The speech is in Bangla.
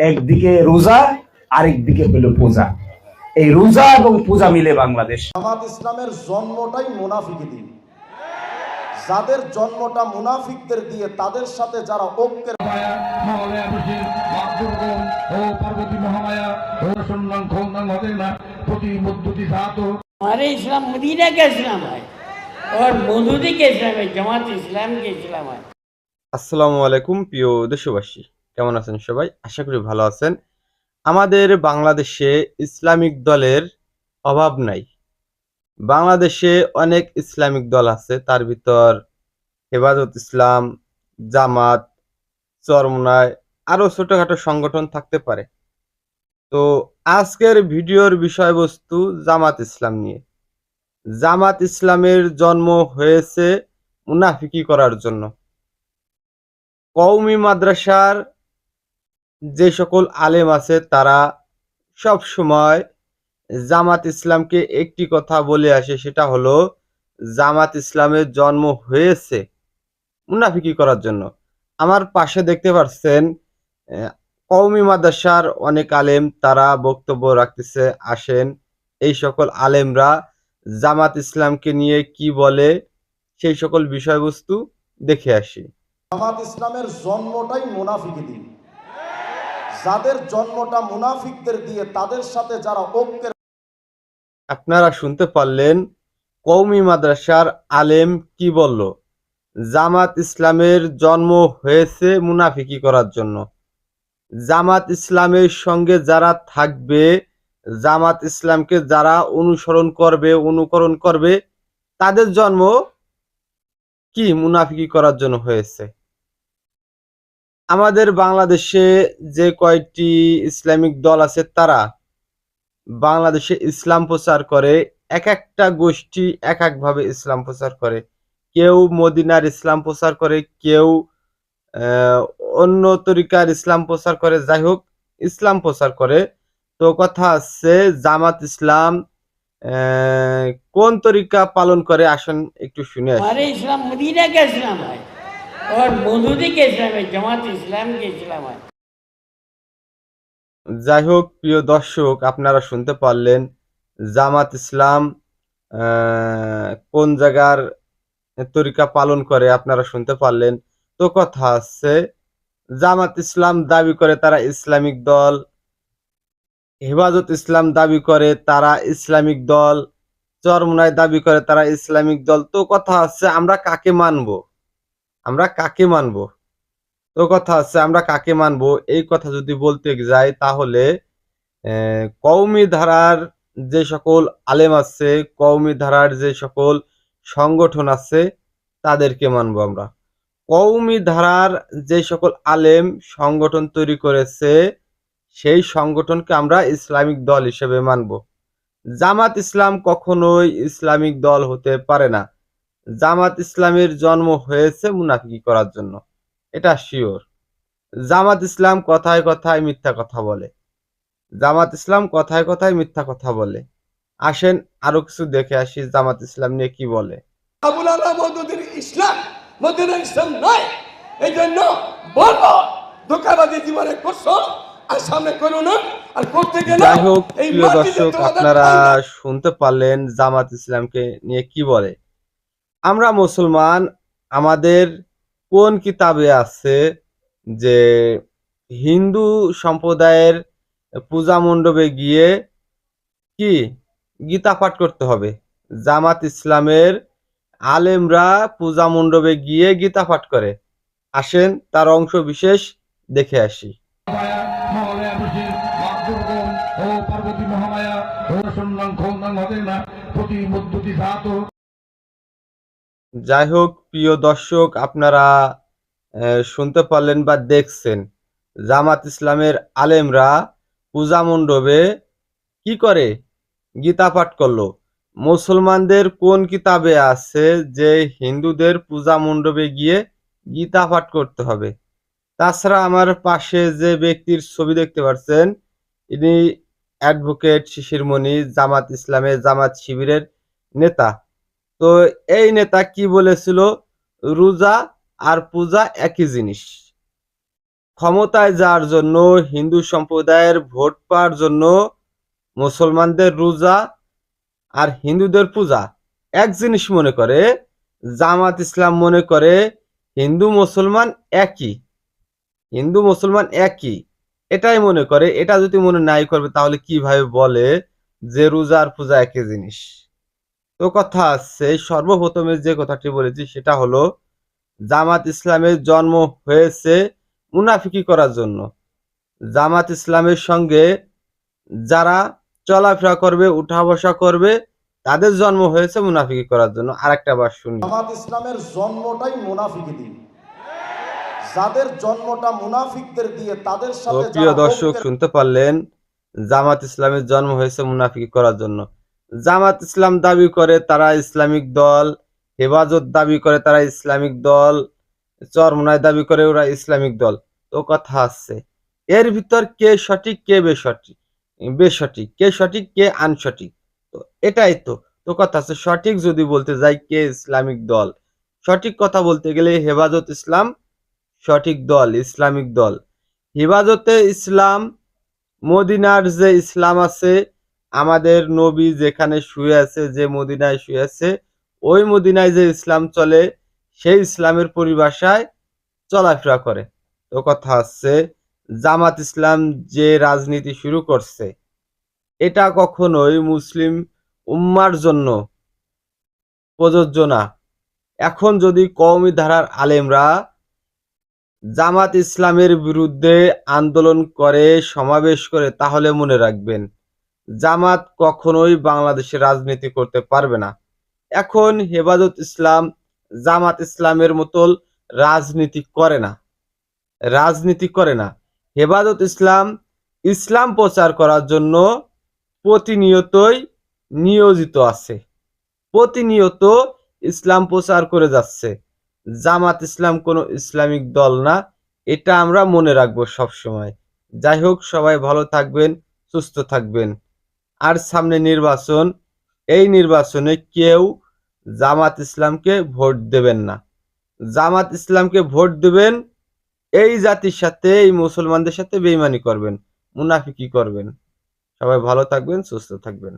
একদিকে রোজা আরেকদিকে হলো পূজা এই রোজা এবং পূজা মিলে বাংলাদেশ জামাত ইসলামের জন্মটাই মুনাফিকি দিন যাদের জন্মটা মুনাফিকদের দিয়ে তাদের সাথে যারা ঐক্যের মায়া মহালয়া বসির মাতৃগণ ও পার্বতী মহামায়া ও সন্ন্যাং খন্দাং হবে না প্রতি মধ্যতি ধাত हमारे इस्लाम मदीना का इस्लाम है और मौदूदी का इस्लाम है जमात इस्लाम के इस्लाम है আসসালামু আলাইকুম প্রিয় দেশবাসী কেমন আছেন সবাই? আশা করি ভালো আছেন। আমাদের বাংলাদেশে ইসলামিক দলের অভাব নাই। বাংলাদেশে অনেক ইসলামিক দল আছে, তার ভিতর হেফাজত ইসলাম, জামাত, চরমনায় আরও ছোটখাটো সংগঠন থাকতে পারে। তো আজকের ভিডিওর বিষয়বস্তু জামাত ইসলাম নিয়ে। জামাত ইসলামের জন্ম হয়েছে মুনাফিকি করার জন্য। কওমি মাদ্রাসার যে সকল আলেম আছে তারা সব সময় জামাত ইসলামকে একটি কথা বলে আসে সেটা হলো জামাত ইসলামের জন্ম হয়েছে মুনাফিকি করার জন্য। আমার পাশে দেখতে পাচ্ছেন আহ, কওমি মাদ্রাসার অনেক আলেম তারা বক্তব্য রাখতেছে আসেন এই সকল আলেমরা জামাত ইসলামকে নিয়ে কি বলে সেই সকল বিষয়বস্তু দেখে আসি। জামাত ইসলামের জন্মটাই মুনাফিকি দিন। যাদের জন্মটা মুনাফিকদের দিয়ে, তাদের সাথে যারা ঐক্যের আপনারা শুনতে পারলেন কওমি মাদ্রাসার আলেম কি বলল? জামাত ইসলামের জন্ম হয়েছে মুনাফিকি করার জন্য। জামাত ইসলামের সঙ্গে যারা থাকবে, জামাত ইসলামকে যারা অনুসরণ করবে, অনুকরণ করবে, তাদের জন্ম কি মুনাফিকি করার জন্য হয়েছে? আমাদের বাংলাদেশে যে কয়টি ইসলামিক দল আছে তারা বাংলাদেশে ইসলাম প্রচার করে, এক একটা গোষ্ঠী এক একভাবে ইসলাম প্রচার করে। কেউ মদিনার ইসলাম প্রচার করে, কেউ অন্য তরিকার ইসলাম প্রচার করে। যাই হোক, ইসলাম প্রচার করে। তো কথা আছে জামাত ইসলাম কোন তরিকা পালন করে? আসেন একটু শুনে আসি। ইসলাম মদিনা কে ইসলাম হয়। और मौदूदी का इस्लाम है जमात इस्लाम के इस्लाम है যাই হোক প্রিয় দর্শক আপনারা শুনতে পারলেন জামাত ইসলাম আহ, কোন জায়গার তরিকা পালন করে আপনারা শুনতে পারলেন তো কথা আছে জামাত ইসলাম দাবি করে তারা ইসলামিক দল হেফাজত ইসলাম দাবি করে তারা ইসলামিক দল চরমনায় দাবি করে তারা ইসলামিক দল তো কথা আছে আমরা কাকে মানবো আমরা কাকে মানব? তো কথা আছে, আমরা কাকে মানব? এই কথা যদি বলতে যাই তাহলে কওমি ধারার যে সকল আলেম আছে, কওমি ধারার যে সকল সংগঠন আছে, তাদেরকে মানব আমরা। কওমি ধারার যে সকল আলেম সংগঠন তৈরি করেছে, সেই সংগঠনকে আমরা ইসলামিক দল হিসেবে মানব। জামাত ইসলাম কখনোই ইসলামিক দল হতে পারে না। জামাত ইসলামের জন্ম হয়েছে মুনাফিকি করার জন্য। এটা শিওর। জামাত ইসলাম কথায় কথায় মিথ্যা কথা বলে। জামাত ইসলাম কথায় কথায় মিথ্যা কথা বলে। আসেন আরও কিছু দেখে আসি জামাত ইসলাম নিয়ে কি বলে। আবুল আল্লাহ ইসলাম মদিনার ইসলাম নয়। এই জন্য বলব ধোকাবাজি জীবনে করছ আর সামনে করো না আর করতে গেলে যাই হোক প্রিয় দর্শক আপনারা শুনতে পারলেন জামাত ইসলামকে নিয়ে কি বলে। আমরা মুসলমান, আমাদের কোন কিতাবে আছে যে হিন্দু সম্প্রদায়ের পূজা মণ্ডপে গিয়ে কি গীতা পাঠ করতে হবে? জামাত ইসলামের আলেমরা পূজা মণ্ডপে গিয়ে গীতা পাঠ করে। আসেন, তার অংশ বিশেষ দেখে আসি। প্রতি মধ্যতি যাই হোক, প্রিয় দর্শক, আপনারা শুনতে পারলেন বা দেখছেন, জামাত ইসলামের আলেমরা পূজা মণ্ডপে কি করে গীতা পাঠ করল? মুসলমানদের কোন কিতাবে আছে যে হিন্দুদের পূজা মণ্ডপে গিয়ে গীতা পাঠ করতে হবে? তাছাড়া আমার পাশে যে ব্যক্তির ছবি দেখতে পাচ্ছেন, ইনি অ্যাডভোকেট শিশিরমণি, জামাত ইসলামের জামাত শিবিরের নেতা। তো এই নেতা কি বলেছিল? রোজা আর পূজা একই জিনিস। ক্ষমতায় যাওয়ার জন্য, হিন্দু সম্প্রদায়ের ভোট পাওয়ার জন্য মুসলমানদের রোজা আর হিন্দুদের পূজা এক জিনিস মনে করে, জামাত ইসলাম মনে করে হিন্দু মুসলমান একই। হিন্দু মুসলমান একই। এটাই মনে করে, এটা যদি মনে নাই করবে তাহলে কীভাবে বলে যে রোজা আর পূজা একই জিনিস? তো কথা আছে সর্বপ্রথমে যে কথাটি বলেছি সেটা হলো জামাত ইসলামের জন্ম হয়েছে মুনাফিকি করার জন্য। জামাত ইসলামের সঙ্গে যারা চলাফেরা করবে উঠা বসা করবে তাদের জন্ম হয়েছে মুনাফিকি করার জন্য। আরেকটা বার শুনি। জামাত ইসলামের জন্মটাই মুনাফিকে দিন। যাদের জন্মটা মুনাফিকদের দিয়ে তাদের সাথে প্রিয় দর্শক শুনতে পারলেন জামাত ইসলামের জন্ম হয়েছে মুনাফিকি করার জন্য। জামাত ইসলাম দাবি করে তারা ইসলামিক দল, হেফাজত দাবি করে তারা ইসলামিক দল, চরমনায় দাবি করে ওরা ইসলামিক দল। তো কথা আছে, এর ভিতর কে সঠিক, কে বেসঠিক বেসঠিক, কে সঠিক, কে আনসঠিক? তো এটাই তো তো কথা আছে, সঠিক যদি বলতে যাই কে ইসলামিক দল? সঠিক কথা বলতে গেলে হেফাজত ইসলাম, সঠিক দল, ইসলামিক দল। হেফাজতে ইসলাম, মদিনার যে ইসলাম আছে আমাদের নবী যেখানে শুয়ে আছে, যে মদিনায় শুয়ে আছে, ওই মদিনায় যে ইসলাম চলে, সেই ইসলামের পরিভাষায় চলাফেরা করে। তো কথা হচ্ছে, জামাত ইসলাম যে রাজনীতি শুরু করছে, এটা কখনোই মুসলিম উম্মার জন্য প্রযোজ্য না। এখন যদি কওমি ধারার আলেমরা জামাত ইসলামের বিরুদ্ধে আন্দোলন করে, সমাবেশ করে, তাহলে মনে রাখবেন জামাত কখনোই বাংলাদেশে রাজনীতি করতে পারবে না। এখন হেফাজত ইসলাম, জামাত ইসলামের মতন রাজনীতি করে না। রাজনীতি করে না। হেফাজত ইসলাম ইসলাম প্রচার করার জন্য প্রতিনিয়তই নিয়োজিত আছে। প্রতিনিয়ত ইসলাম প্রচার করে যাচ্ছে। জামাত ইসলাম কোনো ইসলামিক দল না, এটা আমরা মনে রাখব সবসময়। যাই হোক, সবাই ভালো থাকবেন, সুস্থ থাকবেন। আর সামনে নির্বাচন, এই নির্বাচনে কেউ জামাত ইসলামকে ভোট দেবেন না। জামাত ইসলামকে ভোট দেবেন, এই জাতির সাথে, এই মুসলমানদের সাথে বেইমানি করবেন, মুনাফিকি করবেন। সবাই ভালো থাকবেন, সুস্থ থাকবেন।